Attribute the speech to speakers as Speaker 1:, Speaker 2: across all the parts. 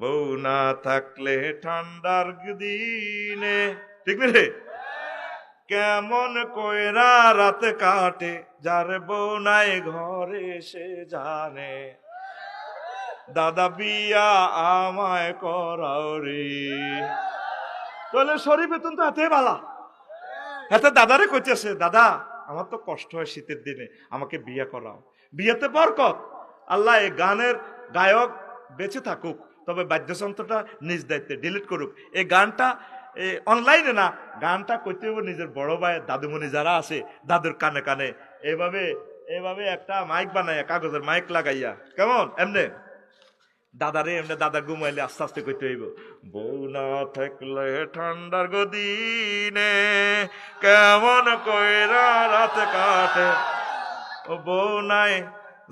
Speaker 1: বউ না থাকলে ঠান্ডার দিনে। ঠিক রে? কেমন কইরা রাত কাটে, যার বউ নাই ঘরে সে জানে। দাদা বিয়া আমায় করাও রে। তাহলে শরীর বেতন তো হাতে বালা। হাতে দাদারে কইতেছে দাদা, আমার তো কষ্ট হয় শীতের দিনে, আমাকে বিয়ে করাও। বিয়েতে বরকত। আল্লাহ এই গানের গায়ক বেঁচে থাকুক। তবে বাদ্যযন্ত্রটা নিজ দায়িত্বে ডিলিট করুক। এই গানটা অনলাইনে না, গানটা করতে হবে নিজের বড় ভাই, দাদুমণি যারা আছে, দাদুর কানে কানে। এভাবে এভাবে একটা মাইক বানাইয়া, কাগজের মাইক লাগাইয়া। কেমন? এমনি? দাদারে এমনি দাদা ঘুমাইলে আস্তে আস্তে করতে হইব, বউ না থাকলে ঠান্ডার গদিনে কেমন কইরা রাত কাটে? ও বউ নাই,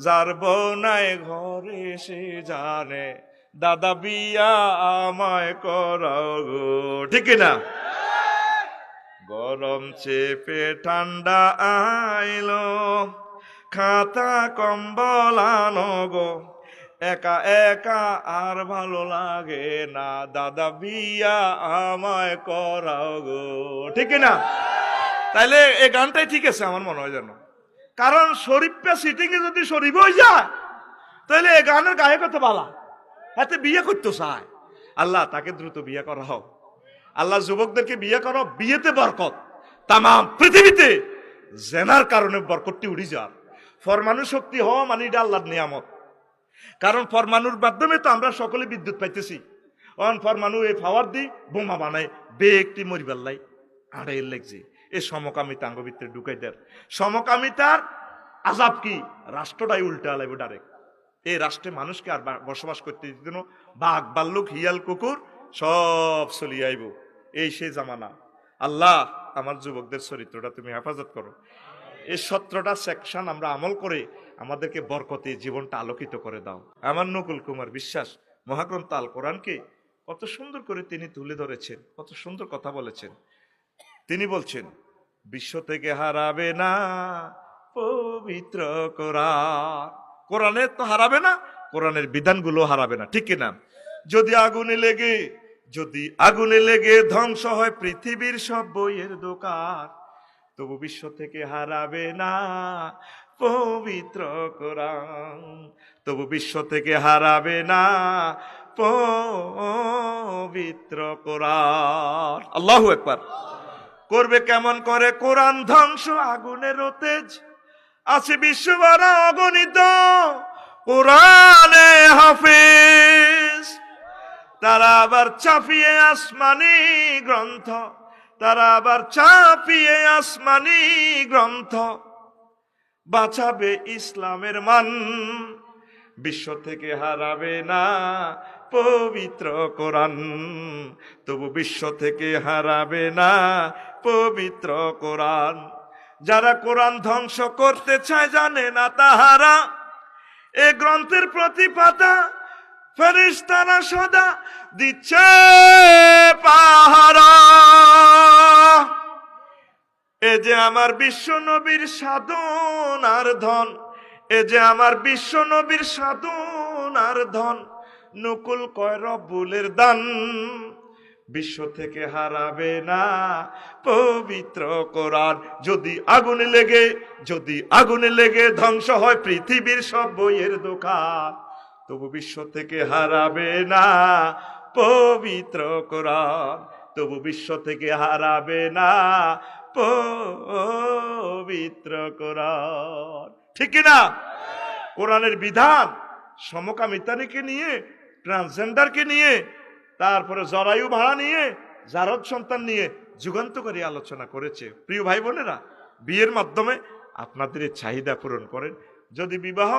Speaker 1: যার বউ নাই, ঘরে সে জানে। দাদা বিয়া আমায় করাও গো। ঠিক না? গরম চেপে ঠান্ডা আইলো, খাতা কম্বল আনো গো। একা একা আর ভালো লাগে না, দাদা বিয়া আমায় করাও গো। ঠিক না? তাইলে এই গানটাই ঠিক আছে আমার মনে হয় যেন। কারণ শরীফটা সিটিং এ যদি শরীফ হয়ে যায় তাহলে এই গানের গায়ক হতে বালা? হাতে বিয়ে করতে চায়। আল্লাহ, তাকে দ্রুত বিয়ে করা হোক আল্লাহ, যুবকদেরকে বিয়ে করো বিয়েতে বরকত। তামাম পৃথিবীতে জেনার কারণে বরকতটি উড়ি যার ফরমানু শক্তি হওয়া মানে এটা আল্লাহর নিয়ামত। কারণ ফরমানুর মাধ্যমে তো আমরা সকলে বিদ্যুৎ পাইতেছি। অন ফরমানু এই পাওয়ার দি বোমা বানায়, বে একটি মরিবাল্লাই আড়াই লাগছে। এ সমকামিতা আঙ্গ ভিতরে ঢুকাই দেয় সমকামিতার আজাব কি? রাষ্ট্রটাই উল্টা লাগবে ডাইরেক্ট এই রাষ্ট্রে মানুষকে আর বসবাস করতে দিত না। বাঘ, বাল্লুক, হিয়াল, কুকুর, সব চলিয়ে আইব। এই সেই জামানা। আল্লাহ আমার যুবকদের চরিত্রটা তুমি হেফাজত করো। এই সত্রটা সেকশন আমরা আমল করে আমাদেরকে বরকতে জীবনটা আলোকিত করে দাও। আমার নকুল কুমার বিশ্বাস, মহাগ্রন্থ আল কোরআনকে কত সুন্দর করে তিনি তুলে ধরেছেন, কত সুন্দর কথা বলেছেন। তিনি বলছেন, বিশ্ব থেকে হারাবে না পবিত্র কোরআন। কোরআনের তো হারাবে না, কোরআনের বিধানগুলো হারাবে না, ঠিক না যদি আগুনে লেগে, যদি আগুনে লেগে ধ্বংস হয় পৃথিবীর সব বইয়ের দোকান, তবু বিশ্ব থেকে হারাবে না পবিত্র কোরআন, তবু বিশ্ব থেকে হারাবে না পবিত্র কোরআন। আল্লাহু একবার করবে কেমন করে? কোরআন ধ্বংস, আগুনের তেজ আছে বিশ্ববার অগণিত কোরআনে হাফিজ। তারা আবার চাপিয়ে আসমানি গ্রন্থ। তারা আবার চাপিয়ে আসমানি গ্রন্থ। বাঁচাবে ইসলামের মান। বিশ্ব থেকে হারাবে না পবিত্র কোরআন। তবু বিশ্ব থেকে হারাবে না পবিত্র কোরআন। যারা কোরআন ধ্বংস করতে চায় জানে না তাহারা এ গ্রন্থের প্রতি পাতা ফেরিস্তারা সদা দিচ্ছে পাহারা। এ যে আমার বিশ্ব নবীর সাধন আর ধন, এ যে আমার বিশ্ব নবীর সাধন আর ধন, নকুল কয় রব্বুলের দান। বিশ্ব থেকে হারাবে না। পবিত্র কোরআন, যদি আগুনে লেগে, যদি আগুনে লেগে ধ্বংস হয় পৃথিবীর সব বইয়ের দোকান, তবু বিশ্ব থেকে হারাবে না। পবিত্র কোরআন, তবু বিশ্ব থেকে হারাবে না। পবিত্র কোরআন। ঠিক না কোরআনের বিধান, সমকামিতানিকে নিয়ে ট্রান্সজেন্ডারকে নিয়ে তারপরে জরায়ু ভাড়া নিয়ে জারদ সন্তান নিয়ে যুগান্তকারী আলোচনা করেছে। প্রিয় ভাই বোনেরা, বিয়ের মাধ্যমে আপনাদের এই চাহিদা পূরণ করেন। যদি বিবাহ,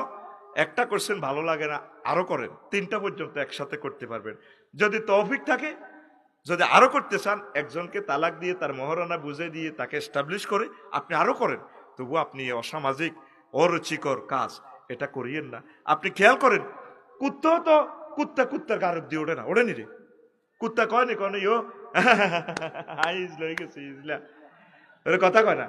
Speaker 1: একটা করছেন ভালো লাগে না, আরও করেন। তিনটা পর্যন্ত একসাথে করতে পারবেন। যদি তৌফিক থাকে, যদি আরও করতে চান, একজনকে তালাক দিয়ে, তার মহারণা বুঝে দিয়ে, তাকে এস্টাবলিশ করে আপনি আরও করেন। তবু আপনি অসামাজিক, অরুচিকর কাজ এটা করিয়েন না। আপনি খেয়াল করেন, কুত্তাও তো কুত্তা কুত্তার গারদ দিয়ে ওঠে না, ওঠেনি রে। কুত্তা কয়নি কয়নি ইয়ো ইজলা হয়ে গেছে ইজলা কথা কয় না